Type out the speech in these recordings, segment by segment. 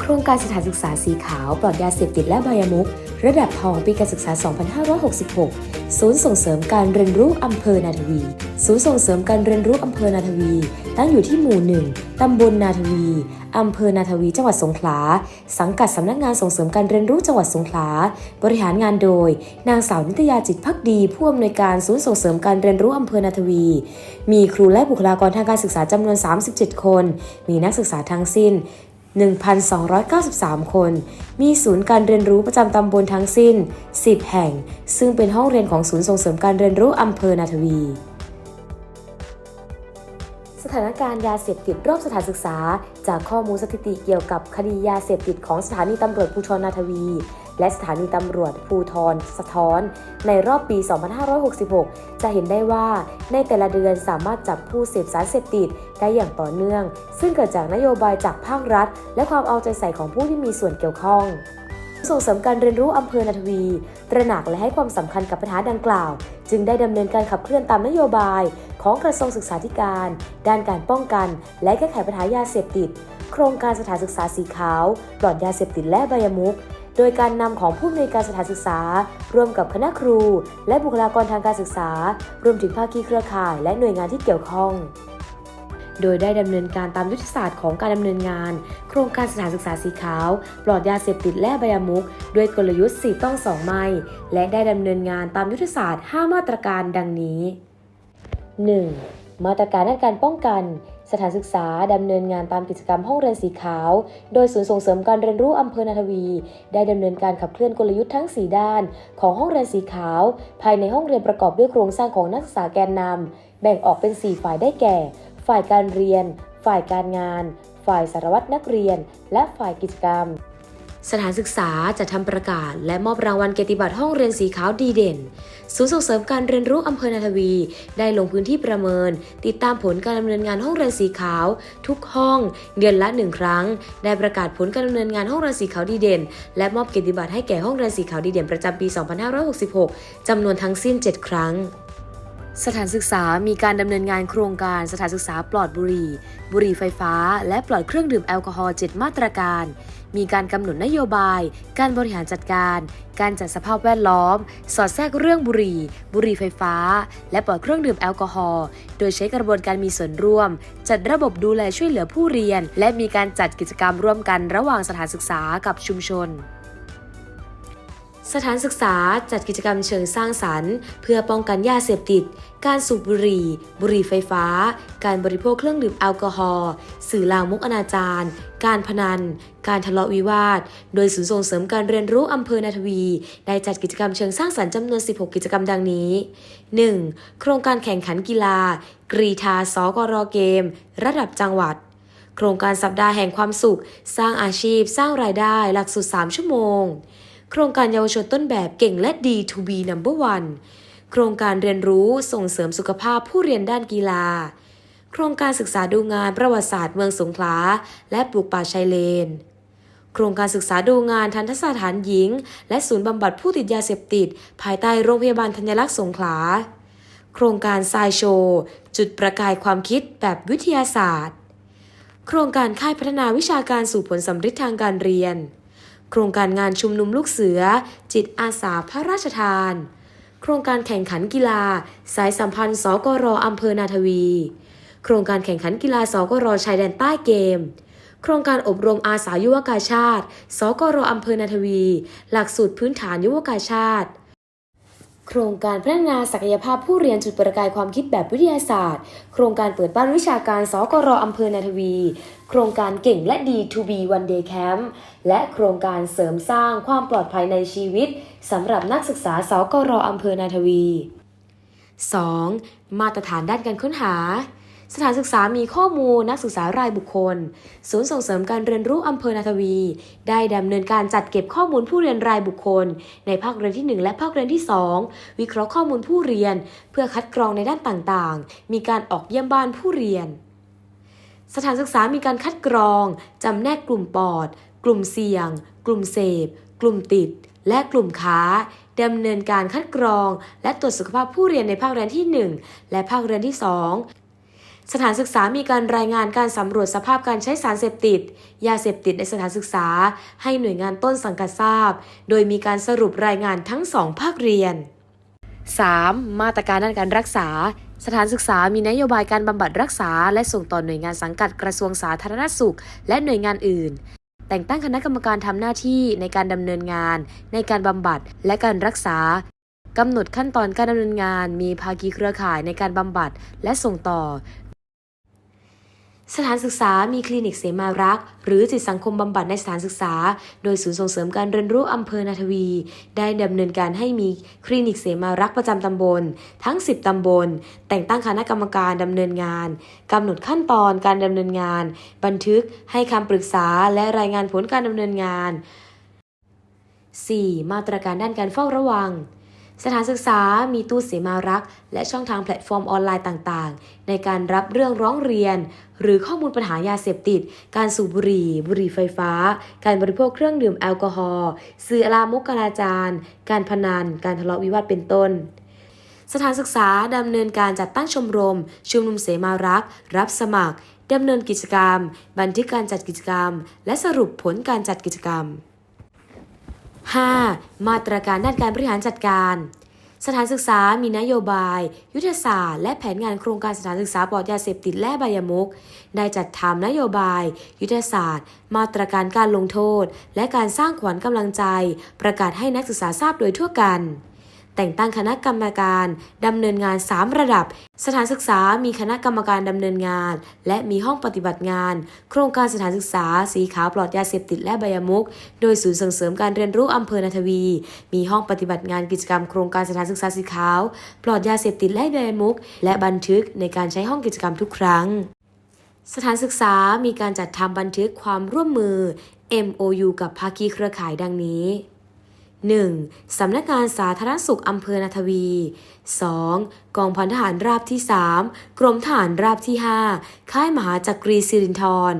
โครงการสถานศึกษาสีขาวปลอดยาเสพติดและบายมุก ระดับทองปีการศึกษา 2566 ศูนย์ส่งเสริมการเรียนรู้อำเภอนาทวี ศูนย์ส่งเสริมการเรียนรู้อำเภอนาทวี ตั้งอยู่ที่หมู่หนึ่งตำบลนาทวี อำเภอนาทวี จังหวัดสงขลา สังกัดสำนักงานส่งเสริมการเรียนรู้จังหวัดสงขลา บริหารงานโดย นางสาวนิตยาจิตพักดี ผู้อำนวยการศูนย์ส่งเสริมการเรียนรู้อำเภอนาทวี มีครูและบุคลากรทางการศึกษาจำนวน 37 คน มีนักศึกษาทั้งสิ้น 1,293 คน มีศูนย์การเรียนรู้ประจำตำบลทั้งสิ้น 10 แห่ง ซึ่งเป็นห้องเรียนของศูนย์ส่งเสริมการเรียนรู้อำเภอนาทวี สถานการณ์ยาเสพติดรอบสถานศึกษา จากข้อมูลสถิติเกี่ยวกับคดียาเสพติดของสถานีตำรวจภูธรนาทวี และสถานีตำรวจภูธรสะท้อน ในรอบปี 2566 จะเห็นได้ว่าในแต่ละเดือนสามารถจับผู้เสพสารเสพติด ได้อย่างต่อเนื่อง ซึ่งเกิดจากนโยบายจากภาครัฐ และความเอาใจใส่ของผู้ที่มีส่วนเกี่ยวข้องส่งเสริมการเรียนรู้อำเภอนาทวี ตระหนักและให้ความสำคัญกับปัญหาดังกล่าว จึงได้ดำเนินการขับเคลื่อนตามนโยบายของกระทรวงศึกษาธิการ ด้านการป้องกัน และแก้ไขปัญหายาเสพติด โครงการสถานศึกษาสีขาวปลอดยาเสพติดและใบยมุก โดยการนำของผู้อำนวยการสถานศึกษา ร่วมกับคณะครู และบุคลากรทางการศึกษา รวมถึงภาคีเครือข่าย และหน่วยงานที่เกี่ยวข้อง โดยได้ดำเนินการตามยุทธศาสตร์ของการดำเนินงาน โครงการสถานศึกษาสีขาว ปลอดยาเสพติดและใบายมุก ด้วยกลยุทธ์ 4 ต้อง 2 ไม่ และได้ดำเนินงานตามยุทธศาสตร์ 5 มาตรการดังนี้ 1. มาตรการด้านการป้องกันสถานศึกษาดำเนินงานตามกิจกรรมห้องเรียนสีขาว โดยศูนย์ส่งเสริมการเรียนรู้อำเภอนาทวี ได้ดำเนินการขับเคลื่อนกลยุทธ์ทั้ง 4 ด้าน ของห้องเรียนสีขาว ภายในห้องเรียนประกอบด้วยโครงสร้างของนักศึกษาแกนนำแบ่งออกเป็น 4 ฝ่ายได้แก่ ฝ่ายการเรียน ฝ่ายการงาน ฝ่ายสารวัตรนักเรียน และฝ่ายกิจกรรม สถานศึกษาจะทำประกาศ และมอบรางวัลเกียรติบัตรห้องเรียนสีขาวดีเด่น ศูนย์ส่งเสริมการเรียนรู้อำเภอนาทวี ได้ลงพื้นที่ประเมิน ติดตามผลการดำเนินงานห้องเรียนสีขาว ทุกห้อง เดือนละหนึ่งครั้ง ได้ประกาศผลการดำเนินงานห้องเรียนสีขาวดีเด่น และมอบเกียรติบัตรให้แก่ห้องเรียนสีขาวดีเด่นประจำปี 2566จำนวนทั้งสิ้น 7 ครั้ง สถานศึกษามีการดำเนินงานโครงการสถานศึกษาปลอดบุหรี่ บุหรี่ไฟฟ้า และปลอดเครื่องดื่มแอลกอฮอล์7มาตรการ มีการกำหนดนโยบาย การบริหารจัดการ การจัดสภาพแวดล้อม สอดแทรกเรื่องบุหรี่ บุหรี่ไฟฟ้า และปลอดเครื่องดื่มแอลกอฮอล์โดยใช้กระบวนการมีส่วนร่วม จัดระบบดูแลช่วยเหลือผู้เรียน และมีการจัดกิจกรรมร่วมกันระหว่างสถานศึกษากับชุมชน สถานศึกษาจัดกิจกรรมเชิงสร้างสรรค์ เพื่อป้องกันยาเสพติด การสูบบุหรี่ บุหรี่ไฟฟ้า การบริโภคเครื่องดื่มแอลกอฮอล์สื่อลามกอนาจารการพนัน การทะเลาะวิวาท โดยศูนย์ส่งเสริมการเรียนรู้อำเภอนาทวี ได้จัดกิจกรรมเชิงสร้างสรรค์จำนวน 16 กิจกรรมดังนี้ 1. โครงการแข่งขันกีฬา กรีธาสกรเกม ระดับจังหวัดโครงการสัปดาห์แห่งความสุข สร้างอาชีพ สร้างรายได้ หลักสูตร 3 ชั่วโมง โครงการเยาวชนต้นแบบเก่งและดี to be number one โครงการเรียนรู้ส่งเสริมสุขภาพผู้เรียนด้านกีฬา โครงการศึกษาดูงานประวัติศาสตร์เมืองสงขลา และปลูกป่าชายเลน โครงการศึกษาดูงานทันทสถานหญิง และศูนย์บำบัดผู้ติดยาเสพติด ภายใต้โรงพยาบาลธัญลักษณ์สงขลา โครงการทรายโชว์จุดประกายความคิดแบบวิทยาศาสตร์ โครงการค่ายพัฒนาวิชาการสู่ผลสำฤทธิ์ทางการเรียน โครงการงานชุมนุมลูกเสือ จิตอาสาพระราชทาน โครงการแข่งขันกีฬา สายสัมพันธ์สกรอำเภอนาทวี โครงการแข่งขันกีฬาสกรชายแดนใต้เกม โครงการอบรมอาสายุวกาชาติ สกรอำเภอนาทวี หลักสูตรพื้นฐานยุวกาชาติ โครงการพัฒนาศักยภาพผู้เรียนจุดประกายความคิดแบบวิทยาศาสตร์ โครงการเปิดบ้านวิชาการสกรออำเภอนาทวี โครงการเก่งและดี to be one day camp และโครงการเสริมสร้างความปลอดภัยในชีวิตสำหรับนักศึกษาสกรอำเภอนาทวี 2. มาตรฐานด้านการค้นหา สถานศึกษามีข้อมูลนักศึกษารายบุคคล ศูนย์ส่งเสริมการเรียนรู้อำเภอนาทวี ได้ดำเนินการจัดเก็บข้อมูลผู้เรียนรายบุคคล ในภาคเรียนที่ 1 และภาคเรียนที่ 2 วิเคราะห์ข้อมูลผู้เรียน เพื่อคัดกรองในด้านต่างๆ มีการออกเยี่ยมบ้านผู้เรียน สถานศึกษามีการคัดกรองจำแนกกลุ่มปอด กลุ่มเสี่ยง กลุ่มเสพ กลุ่มติด และกลุ่มค้าดำเนินการคัดกรอง และตรวจสุขภาพผู้เรียนในภาคเรียนที่ 1 และภาคเรียนที่ 2 สถานศึกษามีการรายงานการสำรวจสภาพการใช้สารเสพติด ยาเสพติดในสถานศึกษา ให้หน่วยงานต้นสังกัดทราบ โดยมีการสรุปรายงานทั้งสองภาคเรียน 3. มาตรการด้านการรักษา สถานศึกษามีนโยบายการบำบัดรักษา และส่งต่อหน่วยงานสังกัดกระทรวงสาธารณสุข และหน่วยงานอื่น แต่งตั้งคณะกรรมการทำหน้าที่ในการดำเนินงาน ในการบำบัดและการรักษากำหนดขั้นตอนการดำเนินงาน มีภาคีเครือข่ายในการบำบัดและส่งต่อ สถานศึกษามีคลินิกเสมารักษ์หรือจิตสังคมบำบัดในสถานศึกษา โดยศูนย์ส่งเสริมการเรียนรู้อำเภอนาทวี ได้ดำเนินการให้มีคลินิกเสมารักษ์ประจำตำบล ทั้ง 10 ตำบล แต่งตั้งคณะกรรมการดำเนินงานกำหนดขั้นตอนการดำเนินงาน บันทึกให้คำปรึกษาและรายงานผลการดำเนินงาน 4. มาตรการด้านการเฝ้าระวัง สถานศึกษามีตู้เสมารักษ์ และช่องทางแพลตฟอร์มออนไลน์ต่างๆ ในการรับเรื่องร้องเรียน หรือข้อมูลปัญหายาเสพติด การสูบบุหรี่ บุหรี่ไฟฟ้า การบริโภคเครื่องดื่มแอลกอฮอล์สื่อลามกอนาจารการพนัน การทะเลาะวิวาทเป็นต้นสถานศึกษาดำเนินการจัดตั้งชมรม ชุมนุมเสมารักษ์ รับสมัครดำเนินกิจกรรม บันทึกการจัดกิจกรรม และสรุปผลการจัดกิจกรรม 5. มาตรการด้านการบริหารจัดการ สถานศึกษามีนโยบาย ยุทธศาสตร์ และแผนงานโครงการสถานศึกษาปลอดยาเสพติดและใบายมุก ได้จัดทำนโยบาย ยุทธศาสตร์ มาตรการการลงโทษ และการสร้างขวัญกำลังใจ ประกาศให้นักศึกษาทราบโดยทั่วกัน แต่งตั้งคณะกรรมการดำเนินงาน 3 ระดับ สถานศึกษามีคณะกรรมการดำเนินงาน และมีห้องปฏิบัติงาน โครงการสถานศึกษา สีขาวปลอดยาเสพติดและใบายมุก โดยศูนย์ส่งเสริมการเรียนรู้อำเภอนาทวี มีห้องปฏิบัติงานกิจกรรมโครงการสถานศึกษาสีขาว ปลอดยาเสพติดและใบายมุก และบันทึกในการใช้ห้องกิจกรรมทุกครั้ง สถานศึกษามีการจัดทำบันทึกความร่วมมือ MOU กับภาคีเครือข่ายดังนี้ 1. สำนักงานสาธารณสุขอำเภอนาทวี 2. กองพันทหารราบที่ 3 กรมทหารราบที่ 5 ค่ายมหาจักรีสิรินธร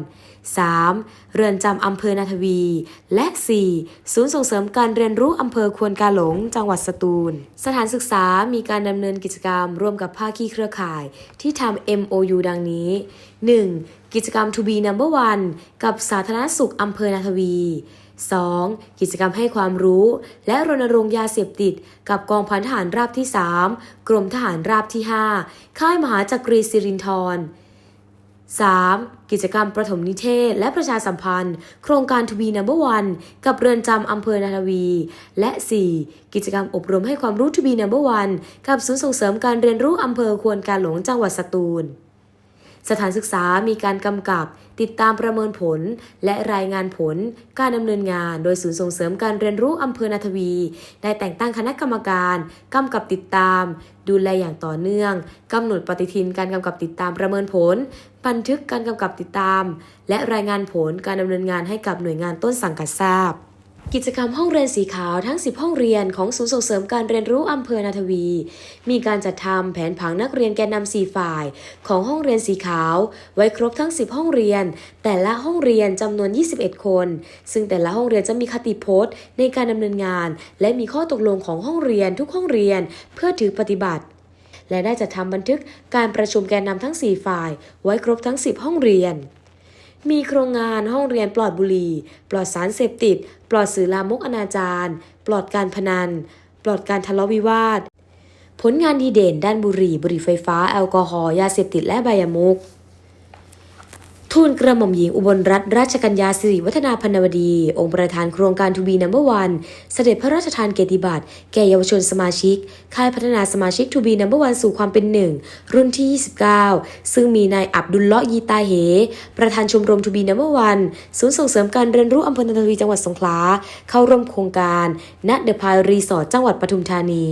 3. เรือนจำอำเภอนาทวี และ 4. ศูนย์ส่งเสริมการเรียนรู้อำเภอควนกาหลง จังหวัดสตูล สถานศึกษามีการดำเนินกิจกรรมร่วมกับภาคีเครือข่ายที่ทำ MOU ดังนี้ 1. กิจกรรม To be number one กับสาธารณสุขอำเภอนาทวี 2. กิจกรรมให้ความรู้ และรณรงค์ยาเสพติด กับกองพันทหารราบที่ 3 กรมทหารราบที่ 5 ค่ายมหาจักรีสิรินธร 3. กิจกรรมประถมนิเทศ และประชาสัมพันธ์ โครงการทวีนัมเบอร์วันกับเรือนจำอำเภอนาทวี และ 4. กิจกรรมอบรมให้ความรู้ทวีนัมเบอร์วันกับศูนย์ส่งเสริมการเรียนรู้อำเภอควนการหลงจังหวัดสตูล สถานศึกษามีการกำกับ ติดตามประเมินผล และรายงานผล การดำเนินงาน โดยศูนย์ส่งเสริมการเรียนรู้อำเภอนาทวี ได้แต่งตั้งคณะกรรมการกำกับติดตาม ดูแลอย่างต่อเนื่องกำหนดปฏิทินการกำกับติดตามประเมินผล บันทึกการกำกับติดตาม และรายงานผลการดำเนินงานให้กับหน่วยงานต้นสังกัดทราบ กิจกรรมห้องเรียนสีขาวทั้ง 10 ห้องเรียนของศูนย์ส่งเสริมการเรียนรู้อำเภอนาทวี มีการจัดทำแผนผังนักเรียนแกนนำ4ฝ่าย ของห้องเรียนสีขาว ไว้ครบทั้ง 10 ห้องเรียน แต่ละห้องเรียนจำนวน 21 คน ซึ่งแต่ละห้องเรียนจะมีคติโพสต์ในการดำเนินงาน และมีข้อตกลงของห้องเรียนทุกห้องเรียน เพื่อถือปฏิบัติ และได้จัดทำบันทึกการประชุมแกนนำทั้ง 4 ฝ่าย ไว้ครบทั้ง 10 ห้องเรียน มีโครงงานห้องเรียนปลอดบุหรี่ ปลอดสารเสพติด ปลอดสื่อลามกอนาจารปลอดการพนัน ปลอดการทะเลาะวิวาท ผลงานดีเด่นด้านบุหรี่ บุหรี่ไฟฟ้า แอลกอฮอล์ ยาเสพติด และใบายมุก ทูลกระหม่อมหญิงอุบลรัตนราชกัญญาสิริวัฒนาพนวดี องค์ประธานโครงการทูบีนัมเบอร์วันเสด็จพระราชทานเกียรติบัตรแก่เยาวชนสมาชิก ค่ายพัฒนาสมาชิกทูบีนัมเบอร์วันสู่ความเป็นหนึ่ง รุ่นที่ 29 ซึ่งมีนายอับดุลเลาะยีตาเห ประธานชมรมทูบีนัมเบอร์วันศูนย์ส่งเสริมการเรียนรู้อำเภอนาทวีจังหวัดสงขลาเข้าร่วมโครงการณเดอะพายรีสอร์ทจังหวัดปทุมธานี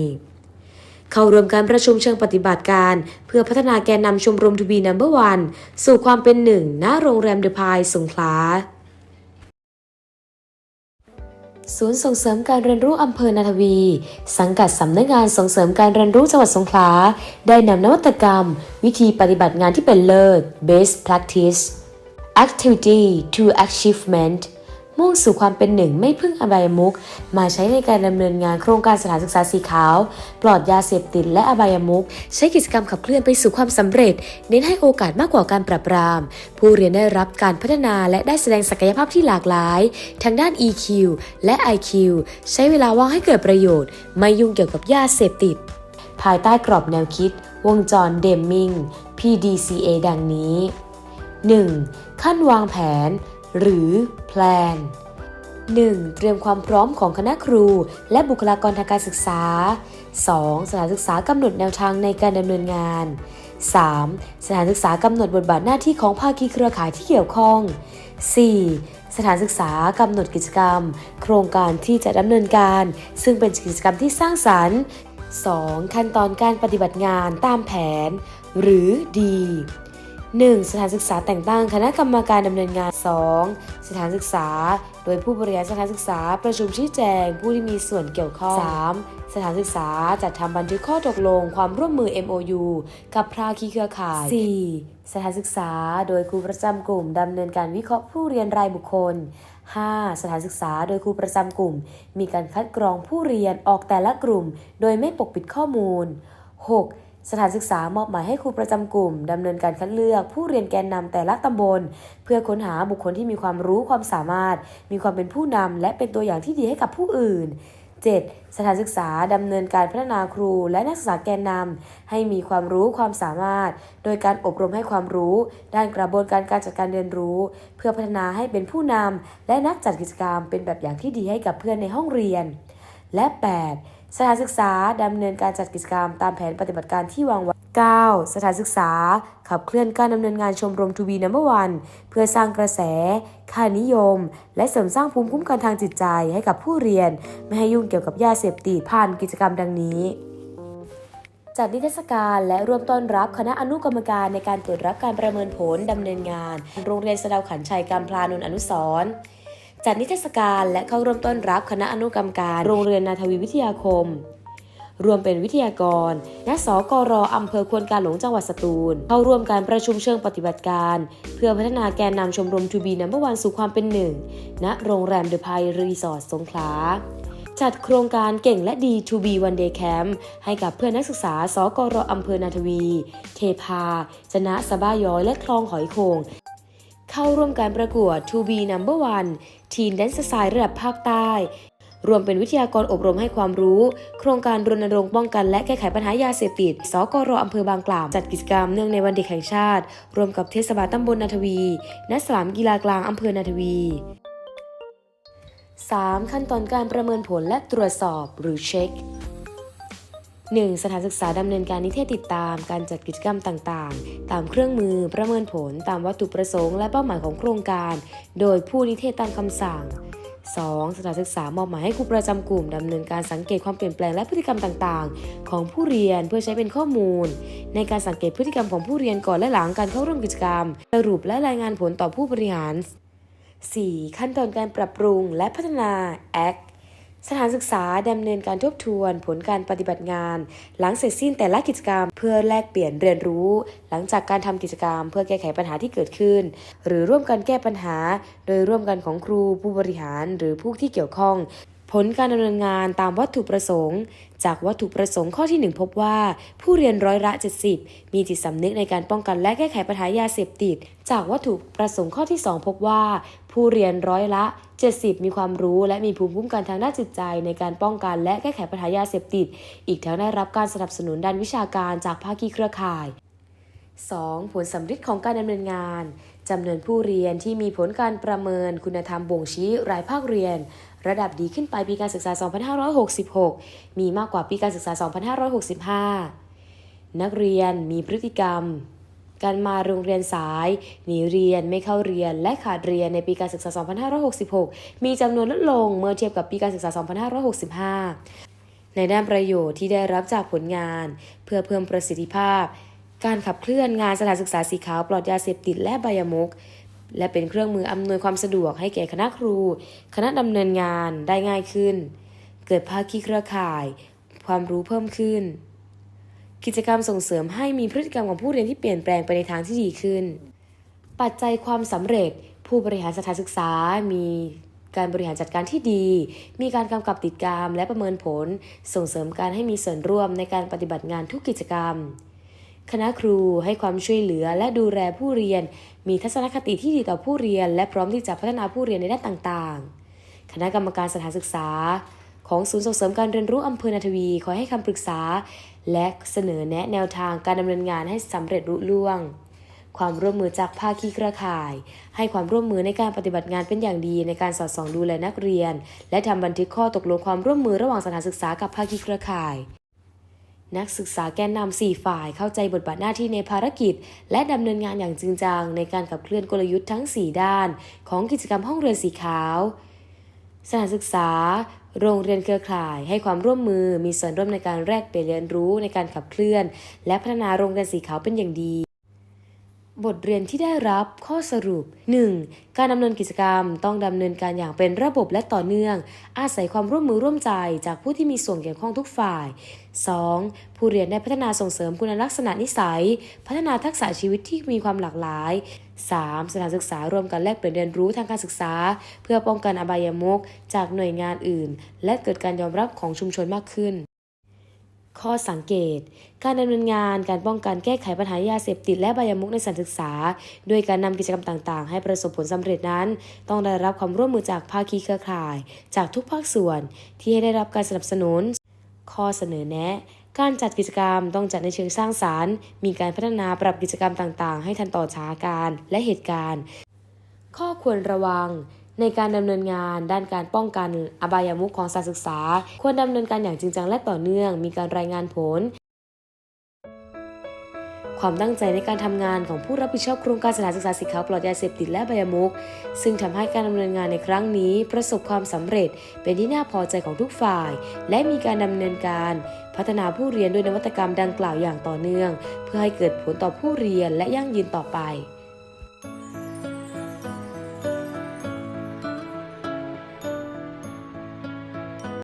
เข้าร่วมการประชุมเชิงปฏิบัติการ เพื่อพัฒนาแกนนำชมรมทูบีนัมเบอร์วันสู่ความเป็นหนึ่งณโรงแรมเดอะพายสงขลาศูนย์ส่งเสริมการเรียนรู้อำเภอนาทวี สังกัดสำนักงานส่งเสริมการเรียนรู้จังหวัดสงขลา ได้นำนวัตกรรม วิธีปฏิบัติงานที่เป็นเลิศ best practice activity to achievement มุ่งสู่ความเป็นหนึ่งไม่พึ่งอบายมุกมาใช้ในการดำเนินงานโครงการสถานศึกษาสีขาว ปลอดยาเสพติดและอบายมุกใช้กิจกรรมขับเคลื่อนไปสู่ความสำเร็จ เน้นให้โอกาสมากกว่าการปราบปราม ผู้เรียนได้รับการพัฒนาและได้แสดงศักยภาพที่หลากหลายทั้งด้าน EQ และ IQ ใช้เวลาว่างให้เกิดประโยชน์ ไม่ยุ่งเกี่ยวกับยาเสพติด ภายใต้กรอบแนวคิด วงจรเดมมิง PDCA ดังนี้ 1. ขั้นวางแผน หรือ plan 1. เตรียมความพร้อมของคณะครู และบุคลากรทางการศึกษา 2. สถานศึกษากำหนดแนวทางในการดำเนินงาน 3. สถานศึกษากำหนดบทบาทหน้าที่ของภาคีเครือข่ายที่เกี่ยวข้อง 4. สถานศึกษากำหนดกิจกรรม โครงการที่จะดำเนินการ ซึ่งเป็นกิจกรรมที่สร้างสรรค์ 2. ขั้นตอนการปฏิบัติงานตามแผน หรือดี 1. สถานศึกษาแต่งตั้งคณะกรรมการดำเนินงาน 2. สถานศึกษา โดยผู้บริหารสถานศึกษาประชุมชี้แจงผู้ที่มีส่วนเกี่ยวข้อง 3. สถานศึกษาจัดทำบันทึกข้อตกลงความร่วมมือ MOU กับภาคีเครือข่าย 4. สถานศึกษา โดยครูประจำกลุ่มดำเนินการวิเคราะห์ผู้เรียนรายบุคคล 5. สถานศึกษาโดยครูประจำกลุ่ม มีการคัดกรองผู้เรียนออกแต่ละกลุ่ม โดยไม่ปกปิดข้อมูล 6. สถานศึกษามอบหมายให้ครูประจำกลุ่มดำเนินการคัดเลือกผู้เรียนแกนนำแต่ละตำบล เพื่อค้นหาบุคคลที่มีความรู้ความสามารถ มีความเป็นผู้นำและเป็นตัวอย่างที่ดีให้กับผู้อื่น 7. สถานศึกษาดำเนินการพัฒนาครูและนักศึกษาแกนนำให้มีความรู้ความสามารถ โดยการอบรมให้ความรู้ ด้านกระบวนการการจัดการเรียนรู้ เพื่อพัฒนาให้เป็นผู้นำและนักจัดกิจกรรมเป็นแบบอย่างที่ดีให้กับเพื่อนในห้องเรียน และ 8. สถานศึกษาดำเนินการจัดกิจกรรมตามแผนปฏิบัติการที่วางไว้ 9. สถานศึกษา ขับเคลื่อนการดำเนินงานชมรมทูบีนัมเบอร์วันเพื่อสร้างกระแส ค่านิยม และเสริมสร้างภูมิคุ้มกันทางจิตใจให้กับผู้เรียน ไม่ให้ยุ่งเกี่ยวกับยาเสพติดผ่านกิจกรรมดังนี้จัดนิทรรศการและร่วมต้อนรับคณะอนุกรรมการในการตรวจรับการประเมินผลดำเนินงาน โรงเรียนสดาวขันชัยการพลานนอนุสรณ์ จัดนิทรรศการและเข้าร่วมต้อนรับคณะอนุกรรมการโรงเรียนนาทวีวิทยาคม รวมเป็นวิทยากรณสกรอำเภอควนกาหลงจังหวัดสตูล เข้าร่วมการประชุมเชิงปฏิบัติการ เพื่อพัฒนาแกนนำชมรมทูบีนัมเบอร์วันสู่ความเป็นหนึ่งณโรงแรมเดอะไพรีสอร์ทสงขลาจัดโครงการเก่งและดี To be One Day Camp ให้กับเพื่อนนักศึกษา สกรอำเภอนาทวี เทพาจนะสบ้าย้อย และคลองหอยโขง เข้าร่วมการประกวด To be Number One Teen Dance Style ระดับภาคใต้ รวมเป็นวิทยากรอบรมให้ความรู้ โครงการรณรงค์ป้องกันและแก้ไขปัญหายาเสพติด สกรอำเภอบางกล่ำจัดกิจกรรมเนื่องในวันเด็กแห่งชาติรวมกับเทศบาลตำบลนาทวี ณ สนามกีฬากลางอำเภอนาทวี 3. ขั้นตอนการประเมินผลและตรวจสอบหรือเช็ค 1. สถานศึกษาดำเนินการนิเทศติดตามการจัดกิจกรรมต่างๆ ตามเครื่องมือประเมินผลตามวัตถุประสงค์และเป้าหมายของโครงการ โดยผู้นิเทศตามคำสั่ง 2. สถานศึกษามอบหมายให้ครูประจำกลุ่มดำเนินการสังเกตความเปลี่ยนแปลงและพฤติกรรมต่างๆ ของผู้เรียนเพื่อใช้เป็นข้อมูล ในการสังเกตพฤติกรรมของผู้เรียนก่อนและหลังการเข้าร่วมกิจกรรม สรุปและรายงานผลต่อผู้บริหาร 4. ขั้นตอนการปรับปรุงและพัฒนา ACT สถานศึกษาดำเนินการทบทวนผลการปฏิบัติงาน หลังเสร็จสิ้นแต่ละกิจกรรม เพื่อแลกเปลี่ยนเรียนรู้ หลังจากการทำกิจกรรม เพื่อแก้ไขปัญหาที่เกิดขึ้น หรือร่วมกันแก้ปัญหา โดยร่วมกันของครูผู้บริหารหรือผู้ที่เกี่ยวข้อง ผลการดำเนินงานตามวัตถุประสงค์ จากวัตถุประสงค์ข้อที่ 1 พบว่า ผู้เรียนร้อยละ 70 มีจิตสำนึกในการป้องกันและแก้ไขปัญหายาเสพติด จากวัตถุประสงค์ข้อที่ 2 พบว่า ผู้เรียนร้อยละ 70 มีความรู้ และมีภูมิคุ้มกันทางด้านจิตใจ ในการป้องกันและแก้ไขปัญหายาเสพติด อีกทั้งได้รับการสนับสนุนด้านวิชาการจากภาคีเครือข่าย 2. ผลสำฤทธิ์ของการดำเนินงานจำนวนผู้เรียนที่มีผลการประเมินคุณธรรมบ่งชี้รายภาคเรียน ระดับดีขึ้นไปปีการศึกษา 2566 มีมากกว่าปีการศึกษา 2565 นักเรียนมีพฤติกรรม การมาโรงเรียนสาย หนีเรียนไม่เข้าเรียน และขาดเรียนในปีการศึกษา 2566 มีจำนวนลดลงเมื่อเทียบกับปีการศึกษา 2565 ในด้านประโยชน์ที่ได้รับจากผลงาน เพื่อเพิ่มประสิทธิภาพ การขับเคลื่อนงานสถานศึกษาสีขาวปลอดยาเสพติดและใบยมุก และเป็นเครื่องมืออำนวยความสะดวกให้แก่คณะครู คณะดำเนินงานได้ง่ายขึ้น เกิดภาคีเครือข่าย ความรู้เพิ่มขึ้น กิจกรรมส่งเสริมให้มีพฤติกรรมของผู้เรียนที่เปลี่ยนแปลงไปในทางที่ดีขึ้น ปัจจัยความสำเร็จ ผู้บริหารสถานศึกษามีการบริหารจัดการที่ดี มีการกำกับติดตามและประเมินผล ส่งเสริมการให้มีส่วนร่วมในการปฏิบัติงานทุกกิจกรรม คณะครูให้ความช่วยเหลือและดูแลผู้เรียน มีทัศนคติที่ดีต่อผู้เรียน และพร้อมที่จะพัฒนาผู้เรียนในด้านต่างๆ คณะกรรมการสถานศึกษา ของศูนย์ส่งเสริมการเรียนรู้อำเภอนาทวีคอยให้คำปรึกษา และเสนอแนะแนวทางการดำเนินงานให้สำเร็จรุ่ล่วง ความร่วมมือจากภาคีเครือข่าย ให้ความร่วมมือในการปฏิบัติงานเป็นอย่างดีในการสอดส่องดูแลนักเรียน และทำบันทึกข้อตกลงความร่วมมือระหว่างสถานศึกษากับภาคีเครือข่าย นักศึกษาแกนนำ4ฝ่ายเข้าใจบทบาทหน้าที่ในภารกิจ และดำเนินงานอย่างจริงจังในการขับเคลื่อนกลยุทธ์ทั้ง 4 ด้าน ของกิจกรรมห้องเรียนสีขาว สถานศึกษา โรงเรียนเครือข่าย ให้ความร่วมมือมีส่วนร่วมในการแลกเปลี่ยนเรียนรู้ในการขับเคลื่อน และพัฒนาโรงเรียนสีขาวเป็นอย่างดี บทเรียนที่ได้รับข้อสรุป 1. การดำเนินกิจกรรมต้องดำเนินการอย่างเป็นระบบและต่อเนื่อง อาศัยความร่วมมือร่วมใจจากผู้ที่มีส่วนเกี่ยวข้องทุกฝ่าย 2. ผู้เรียนได้พัฒนาส่งเสริมคุณลักษณะนิสัย พัฒนาทักษะชีวิตที่มีความหลากหลาย 3. สถานศึกษาร่วมกันแลกเปลี่ยนเรียนรู้ทางการศึกษา เพื่อป้องกันอบายมุขจากหน่วยงานอื่น และเกิดการยอมรับของชุมชนมากขึ้น ข้อสังเกต การดำเนินงานการป้องกันแก้ไขปัญหายาเสพติดและบายมุกในสถานศึกษาโดยการนำกิจกรรมต่าง ๆ ให้ประสบผลสำเร็จนั้น ต้องได้รับความร่วมมือจากภาคีเครือข่าย จากทุกภาคส่วน ที่ให้ได้รับการสนับสนุน ข้อเสนอแนะ การจัดกิจกรรมต้องจัดในเชิงสร้างสารรค์ มีการพัฒนาปรับกิจกรรมต่าง ๆ ให้ทันต่อสถานการณ์และเหตุการณ์ ข้อควรระวัง ในการดำเนินงานด้านการป้องกันอบายามุขของสถานศึกษา ควรดำเนินการอย่างจริงจังและต่อเนื่อง มีการรายงานผล ความตั้งใจในการทำงานของผู้รับผิดชอบโครงการสถานศึกษาสีขาปลอดยาเสพติดและใบายมุกซึ่งทำให้การดำเนินงานในครั้งนี้ ประสบความสำเร็จ เป็นที่น่าพอใจของทุกฝ่าย และมีการดำเนินการพัฒนาผู้เรียนด้วยนวัตกรรมดังกล่าวอย่างต่อเนื่อง เพื่อให้เกิดผลต่อผู้เรียนและยั่งยืนต่อไป